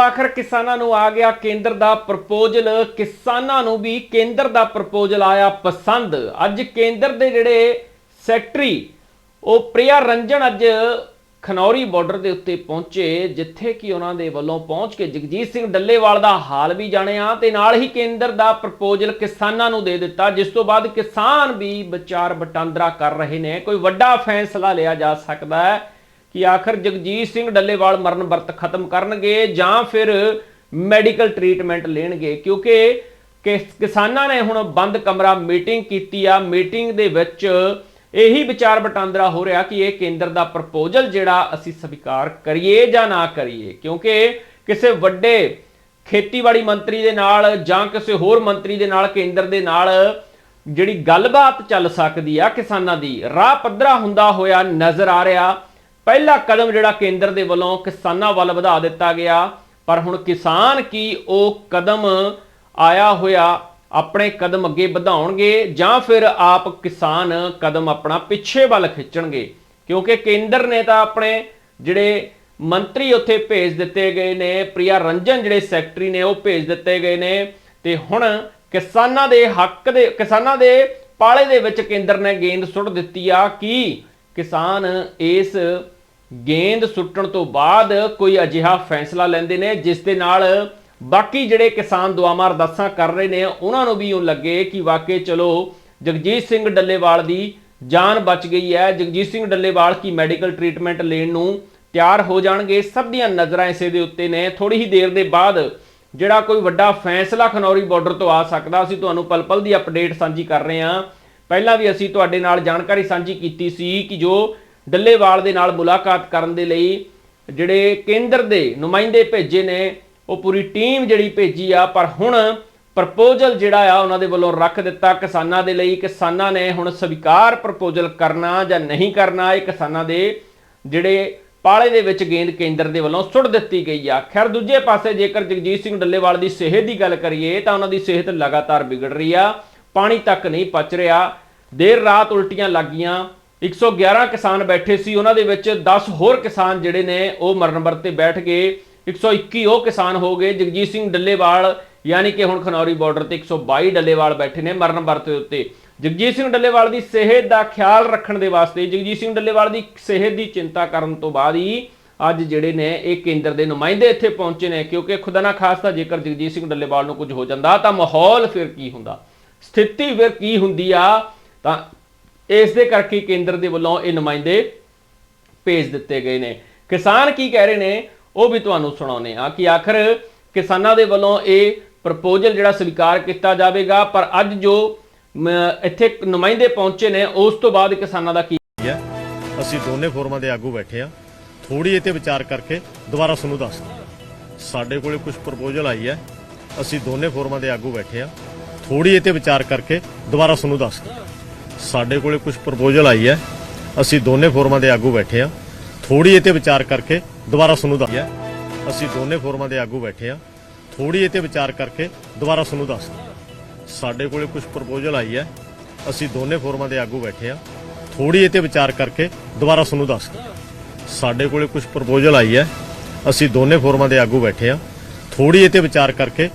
ਆਖਰ ਕਿਸਾਨਾਂ ਨੂੰ ਆ ਗਿਆ ਕੇਂਦਰ ਦਾ ਪ੍ਰਪੋਜ਼ਲ, ਕਿਸਾਨਾਂ ਨੂੰ ਵੀ ਕੇਂਦਰ ਦਾ ਪ੍ਰਪੋਜ਼ਲ ਆਇਆ ਪਸੰਦ। ਅੱਜ ਕੇਂਦਰ ਦੇ ਜਿਹੜੇ ਸੈਕਟਰੀ, ਉਹ ਪ੍ਰਿਆ ਰੰਜਨ ਅੱਜ ਖਨੌਰੀ ਬਾਰਡਰ ਦੇ ਉੱਤੇ ਪਹੁੰਚੇ, ਜਿੱਥੇ ਕਿ ਉਹਨਾਂ ਦੇ ਵੱਲੋਂ ਪਹੁੰਚ ਕੇ ਜਗਜੀਤ ਸਿੰਘ ਡੱਲੇਵਾਲ ਦਾ ਹਾਲ ਵੀ ਜਾਣਿਆ ਤੇ ਨਾਲ ਹੀ ਕੇਂਦਰ ਦਾ ਪ੍ਰਪੋਜ਼ਲ ਕਿਸਾਨਾਂ ਨੂੰ ਦੇ ਦਿੱਤਾ, ਜਿਸ ਤੋਂ ਬਾਅਦ ਕਿਸਾਨ ਵੀ ਵਿਚਾਰ ਵਟਾਂਦਰਾ ਕਰ ਰਹੇ ਨੇ। ਕੋਈ ਵੱਡਾ ਫੈਸਲਾ ਲਿਆ ਜਾ ਸਕਦਾ ਹੈ। ਕਿ ਆਖਰ ਜਗਜੀਤ ਸਿੰਘ ਡੱਲੇਵਾਲ ਮਰਨ ਵਰਤ ਖਤਮ ਕਰਨਗੇ ਜਾਂ ਫਿਰ ਮੈਡੀਕਲ ਟ੍ਰੀਟਮੈਂਟ ਲੈਣਗੇ? ਕਿਉਂਕਿ ਕਿਸਾਨਾਂ ਨੇ ਹੁਣ ਬੰਦ ਕਮਰਾ ਮੀਟਿੰਗ ਕੀਤੀ ਆ। ਮੀਟਿੰਗ ਦੇ ਵਿੱਚ ਇਹੀ ਵਿਚਾਰ ਵਟਾਂਦਰਾ ਹੋ ਰਿਹਾ ਕਿ ਇਹ ਕੇਂਦਰ ਦਾ ਪ੍ਰਪੋਜ਼ਲ ਜਿਹੜਾ ਅਸੀਂ ਸਵੀਕਾਰ ਕਰੀਏ ਜਾਂ ਨਾ ਕਰੀਏ। ਕਿਉਂਕਿ ਕਿਸੇ ਵੱਡੇ ਖੇਤੀਬਾੜੀ ਮੰਤਰੀ ਦੇ ਨਾਲ ਜਾਂ ਕਿਸੇ ਹੋਰ ਮੰਤਰੀ ਦੇ ਨਾਲ, ਕੇਂਦਰ ਦੇ ਨਾਲ ਜਿਹੜੀ ਗੱਲਬਾਤ ਚੱਲ ਸਕਦੀ ਆ ਕਿਸਾਨਾਂ ਦੀ, ਰਾਹ ਪੱਧਰਾ ਹੁੰਦਾ ਹੋਇਆ ਨਜ਼ਰ ਆ ਰਿਹਾ। ਪਹਿਲਾ ਕਦਮ ਜਿਹੜਾ ਕੇਂਦਰ ਦੇ ਵੱਲੋਂ ਕਿਸਾਨਾਂ ਵੱਲ ਵਧਾ ਦਿੱਤਾ ਗਿਆ, ਪਰ ਹੁਣ ਕਿਸਾਨ ਕੀ ਉਹ ਕਦਮ ਆਇਆ ਹੋਇਆ ਆਪਣੇ ਕਦਮ ਅੱਗੇ ਵਧਾਉਣਗੇ ਜਾਂ ਫਿਰ ਆਪ ਕਿਸਾਨ ਕਦਮ ਆਪਣਾ ਪਿੱਛੇ ਵੱਲ ਖਿੱਚਣਗੇ? ਕਿਉਂਕਿ ਕੇਂਦਰ ਨੇ ਤਾਂ ਆਪਣੇ ਜਿਹੜੇ ਮੰਤਰੀ ਉੱਥੇ ਭੇਜ ਦਿੱਤੇ ਗਏ ਨੇ, ਪ੍ਰਿਆ ਰੰਜਨ ਜਿਹੜੇ ਸੈਕਟਰੀ ਨੇ ਉਹ ਭੇਜ ਦਿੱਤੇ ਗਏ ਨੇ। ਤੇ ਹੁਣ ਕਿਸਾਨਾਂ ਦੇ ਹੱਕ ਦੇ, ਕਿਸਾਨਾਂ ਦੇ ਪਾਲੇ ਦੇ ਵਿੱਚ ਕੇਂਦਰ ਨੇ ਗੇਂਦ ਸੁੱਟ ਦਿੱਤੀ ਆ ਕਿ ਕਿਸਾਨ ਇਸ ਗੇਂਦ ਸੁੱਟਣ ਤੋਂ ਬਾਅਦ ਕੋਈ ਅਜਿਹਾ ਫੈਸਲਾ ਲੈਂਦੇ ਨੇ, ਜਿਸ ਦੇ ਨਾਲ ਬਾਕੀ ਜਿਹੜੇ ਕਿਸਾਨ ਦੁਆਵਾਂ ਅਰਦਾਸਾਂ ਕਰ ਰਹੇ ਨੇ, ਉਹਨਾਂ ਨੂੰ ਵੀ ਉਹ ਲੱਗੇ ਕਿ ਵਾਕਈ ਚਲੋ ਜਗਜੀਤ ਸਿੰਘ ਡੱਲੇਵਾਲ ਦੀ ਜਾਨ ਬਚ ਗਈ ਹੈ। ਜਗਜੀਤ ਸਿੰਘ ਡੱਲੇਵਾਲ ਕੀ ਮੈਡੀਕਲ ਟ੍ਰੀਟਮੈਂਟ ਲੈਣ ਨੂੰ ਤਿਆਰ ਹੋ ਜਾਣਗੇ? ਸਭ ਦੀਆਂ ਨਜ਼ਰਾਂ ਇਸੇ ਦੇ ਉੱਤੇ ਨੇ। ਥੋੜੀ ਹੀ ਦੇਰ ਦੇ ਬਾਅਦ ਜਿਹੜਾ ਕੋਈ ਵੱਡਾ ਫੈਸਲਾ ਖਨੌਰੀ ਬਾਰਡਰ ਤੋਂ ਆ ਸਕਦਾ, ਅਸੀਂ ਤੁਹਾਨੂੰ ਪਲ ਪਲ ਦੀ ਅਪਡੇਟ ਸਾਂਝੀ ਕਰ ਰਹੇ ਹਾਂ। ਪਹਿਲਾਂ ਵੀ ਅਸੀਂ ਤੁਹਾਡੇ ਨਾਲ ਜਾਣਕਾਰੀ ਸਾਂਝੀ ਕੀਤੀ ਸੀ ਕਿ ਜੋ ਡੱਲੇਵਾਲ ਦੇ ਨਾਲ ਮੁਲਾਕਾਤ ਕਰਨ ਦੇ ਲਈ ਜਿਹੜੇ ਕੇਂਦਰ ਦੇ ਨੁਮਾਇੰਦੇ ਭੇਜੇ ਨੇ, ਉਹ ਪੂਰੀ ਟੀਮ ਜਿਹੜੀ ਭੇਜੀ ਆ, ਪਰ ਹੁਣ ਪ੍ਰਪੋਜ਼ਲ ਜਿਹੜਾ ਆ, ਉਹਨਾਂ ਦੇ ਵੱਲੋਂ ਰੱਖ ਦਿੱਤਾ ਕਿਸਾਨਾਂ ਦੇ ਲਈ। ਕਿਸਾਨਾਂ ਨੇ ਹੁਣ ਸਵੀਕਾਰ ਪ੍ਰਪੋਜ਼ਲ ਕਰਨਾ ਜਾਂ ਨਹੀਂ ਕਰਨਾ, ਇਹ ਕਿਸਾਨਾਂ ਦੇ ਜਿਹੜੇ ਪਾਲੇ ਦੇ ਵਿੱਚ ਗੇਂਦ ਕੇਂਦਰ ਦੇ ਵੱਲੋਂ ਸੁੱਟ ਦਿੱਤੀ ਗਈ ਆ। ਖੈਰ, ਦੂਜੇ ਪਾਸੇ ਜੇਕਰ ਜਗਜੀਤ ਸਿੰਘ ਡੱਲੇਵਾਲ ਦੀ ਸਿਹਤ ਦੀ ਗੱਲ ਕਰੀਏ, ਤਾਂ ਉਹਨਾਂ ਦੀ ਸਿਹਤ ਲਗਾਤਾਰ ਵਿਗੜ ਰਹੀ ਆ। ਪਾਣੀ ਤੱਕ ਨਹੀਂ ਪਚ ਰਿਹਾ। ਦੇਰ ਰਾਤ ਉਲਟੀਆਂ ਲੱਗੀਆਂ। 111 ਕਿਸਾਨ ਬੈਠੇ ਸੀ, ਉਹਨਾਂ ਦੇ ਵਿੱਚ 10 ਹੋਰ ਕਿਸਾਨ ਜਿਹੜੇ ਨੇ, ਉਹ ਮਰਨ ਵਰਤ ਤੇ ਬੈਠ ਗਏ 121 ਉਹ ਕਿਸਾਨ ਹੋ ਗਏ। ਜਗਜੀਤ ਸਿੰਘ ਡੱਲੇਵਾਲ, ਯਾਨੀ ਕਿ ਹੁਣ ਖਨੌਰੀ ਬਾਰਡਰ ਤੇ 122 ਡੱਲੇਵਾਲ ਬੈਠੇ ਨੇ ਮਰਨ ਵਰਤ ਦੇ ਉੱਤੇ। ਜਗਜੀਤ ਸਿੰਘ ਡੱਲੇਵਾਲ ਦੀ ਸਿਹਤ ਦਾ ਖਿਆਲ ਰੱਖਣ ਦੇ ਵਾਸਤੇ, ਜਗਜੀਤ ਸਿੰਘ ਡੱਲੇਵਾਲ ਦੀ ਸਿਹਤ ਦੀ ਚਿੰਤਾ ਕਰਨ ਤੋਂ ਬਾਅਦ ਹੀ ਅੱਜ ਜਿਹੜੇ ਨੇ, ਇਹ ਕੇਂਦਰ ਦੇ ਨੁਮਾਇੰਦੇ ਇੱਥੇ ਪਹੁੰਚੇ ਨੇ, ਕਿਉਂਕਿ ਖੁਦਾ ਨਾ ਖਾਸਤਾ ਜੇਕਰ ਜਗਜੀਤ ਸਿੰਘ ਡੱਲੇਵਾਲ ਨੂੰ ਕੁਝ ਹੋ ਜਾਂਦਾ, ਤਾਂ ਮਾਹੌਲ ਫਿਰ ਕੀ ਹੁੰਦਾ? ਸਥਿਤੀ ਫਿਰ ਕੀ ਹੁੰਦੀ ਆ? ਤਾਂ ਇਸ ਦੇ ਕਰਕੇ ਕੇਂਦਰ ਦੇ ਵੱਲੋਂ ਇਹ ਨੁਮਾਇੰਦੇ ਭੇਜ ਦਿੱਤੇ ਗਏ ਨੇ। ਕਿਸਾਨ ਕੀ ਕਹਿ ਰਹੇ ਨੇ, ਉਹ ਵੀ ਤੁਹਾਨੂੰ ਸੁਣਾਉਨੇ ਆ ਕਿ ਆਖਰ ਕਿਸਾਨਾਂ ਦੇ ਵੱਲੋਂ ਇਹ ਪ੍ਰਪੋਜ਼ਲ ਜਿਹੜਾ ਸਵੀਕਾਰ ਕੀਤਾ ਜਾਵੇਗਾ, ਪਰ ਅੱਜ ਜੋ ਇੱਥੇ ਨੁਮਾਇੰਦੇ ਪਹੁੰਚੇ ਨੇ, ਉਸ ਤੋਂ ਬਾਅਦ ਕਿਸਾਨਾਂ ਦਾ ਕੀ ਹੈ? ਅਸੀਂ ਦੋਨੇ ਫੋਰਮਾਂ ਦੇ ਆਗੂ ਬੈਠੇ ਆ ਥੋੜੀ ਇਹ ਤੇ ਵਿਚਾਰ ਕਰਕੇ ਦੁਬਾਰਾ ਤੁਹਾਨੂੰ ਦੱਸ ਸਾਡੇ ਕੋਲੇ ਕੁਝ ਪ੍ਰਪੋਜ਼ਲ ਆਈ ਹੈ। ਅਸੀਂ ਦੋਨੇ ਫੋਰਮਾਂ ਦੇ ਆਗੂ ਬੈਠੇ ਆ ਥੋੜੀ ਇਹ ਤੇ ਵਿਚਾਰ ਕਰਕੇ ਦੁਬਾਰਾ ਤੁਹਾਨੂੰ ਦੱਸ ਸਾਡੇ ਕੋਲੇ ਕੁਝ ਪ੍ਰਪੋਜ਼ਲ ਆਈ ਹੈ। ਅਸੀਂ ਦੋਨੇ ਫੋਰਮਾਂ ਦੇ ਆਗੂ ਬੈਠੇ ਆ ਥੋੜੀ ਇਹ ਤੇ ਵਿਚਾਰ ਕਰਕੇ ਦੁਬਾਰਾ ਤੁਹਾਨੂੰ ਦੱਸ। ਅਸੀਂ ਦੋਨੇ ਫੋਰਮਾਂ ਦੇ ਆਗੂ ਬੈਠੇ ਆ ਥੋੜੀ ਇਹ ਤੇ ਵਿਚਾਰ ਕਰਕੇ ਦੁਬਾਰਾ ਤੁਹਾਨੂੰ ਦੱਸ। ਸਾਡੇ ਕੋਲੇ ਕੁਝ ਪ੍ਰਪੋਜ਼ਲ ਆਈ ਹੈ। ਅਸੀਂ ਦੋਨੇ ਫੋਰਮਾਂ ਦੇ ਆਗੂ ਬੈਠੇ ਆ ਥੋੜੀ ਇਹ ਤੇ ਵਿਚਾਰ ਕਰਕੇ ਦੁਬਾਰਾ ਤੁਹਾਨੂੰ ਦੱਸ। ਸਾਡੇ ਕੋਲੇ ਕੁਝ ਪ੍ਰਪੋਜ਼ਲ ਆਈ ਹੈ। ਅਸੀਂ ਦੋਨੇ ਫੋਰਮਾਂ ਦੇ ਆਗੂ ਬੈਠੇ ਆ ਥੋੜੀ ਇਹ ਤੇ ਵਿਚਾਰ ਕਰਕੇ